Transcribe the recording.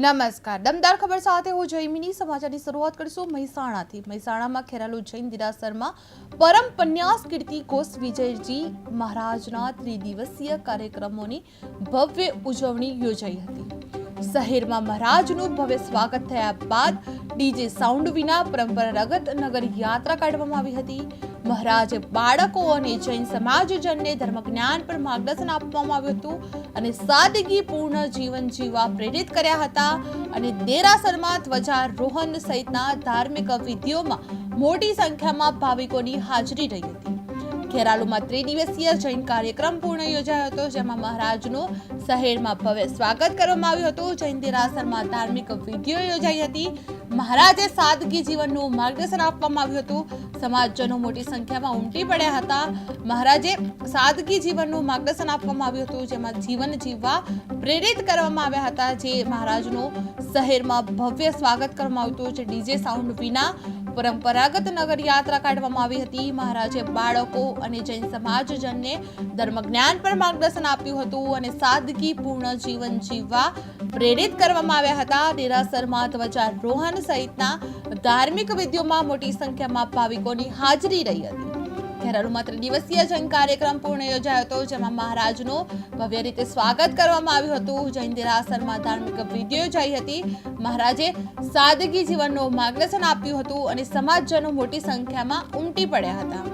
નમસ્કાર. દમદાર ખબર સાથે હું જયમિની સમાચારની શરૂઆત કરીશું મહેસાણાથી. મહેસાણામાં ખેરાલુ જૈન દિરાસરમાં પરમ પન્યાસ કીર્તિ ઘોષ વિજયજી મહારાજના ત્રિદિવસીય કાર્યક્રમોની ભવ્ય ઉજવણી યોજાઈ હતી. શહેરમાં મહારાજનું ભવ્ય સ્વાગત થયા બાદ ડીજે સાઉન્ડ વિના પરંપરાગત નગર યાત્રા કાઢવામાં આવી હતી. મહારાજ બાળકો અને જૈન સમાજજનને ધર્મજ્ઞાન પર માર્ગદર્શન આપવામાં આવ્યું હતું અને સાદગીપૂર્ણ જીવન જીવવા પ્રેરિત કર્યા હતા અને દેરાસરમાં ધ્વજારોહણ સહિતના ધાર્મિક વિધિઓમાં મોટી સંખ્યામાં ભાવિકોની હાજરી રહી હતી. ખેરાલુમાં ત્રિદિવસીય જૈન કાર્યક્રમ પૂર્ણ યોજાયો હતો, જેમાં મહારાજનું શહેરમાં ભવ્ય સ્વાગત કરવામાં આવ્યું હતું. જૈન દેરાસરમાં ધાર્મિક વિધિઓ યોજાઈ હતી. મહારાજે સાદગી જીવનનું માર્ગદર્શન આપવામાં આવ્યું હતું. સમાજજનો મોટી સંખ્યામાં ઉમટી પડ્યા હતા. મહારાજે સાદગી જીવનનું માર્ગદર્શન આપવામાં આવ્યું હતું, જેમાં જીવન જીવવા પ્રેરિત કરવામાં આવ્યા હતા, જે મહારાજનું શહેરમાં ભવ્ય સ્વાગત કરવામાં આવ્યું હતું, જે ડીજે સાઉન્ડ વિના પરંપરાગત નગર યાત્રા કાઢવામાં આવી હતી. મહારાજે બાળકો અને જૈન સમાજજનને ધર્મજ્ઞાન પર માર્ગદર્શન આપ્યું હતું અને સાદગીપૂર્ણ જીવન જીવવા પ્રેરિત કરવામાં આવ્યા હતા. દેરાસરમાં ધ્વજારોહણ સહિતના ધાર્મિક વિધિઓમાં મોટી સંખ્યામાં ભાવિકોની હાજરી રહી હતી. ખેરાલુ માત્ર દિવસીય જૈન કાર્યક્રમ પૂર્ણ યોજાયો હતો, જેમાં મહારાજનું ભવ્ય રીતે સ્વાગત કરવામાં આવ્યું હતું. જૈન દેરાસરમાં ધાર્મિક વિધિઓ યોજાઈ હતી. મહારાજે સાદગી જીવનનું માર્ગદર્શન આપ્યું હતું અને સમાજજનો મોટી સંખ્યામાં ઉમટી પડ્યા હતા.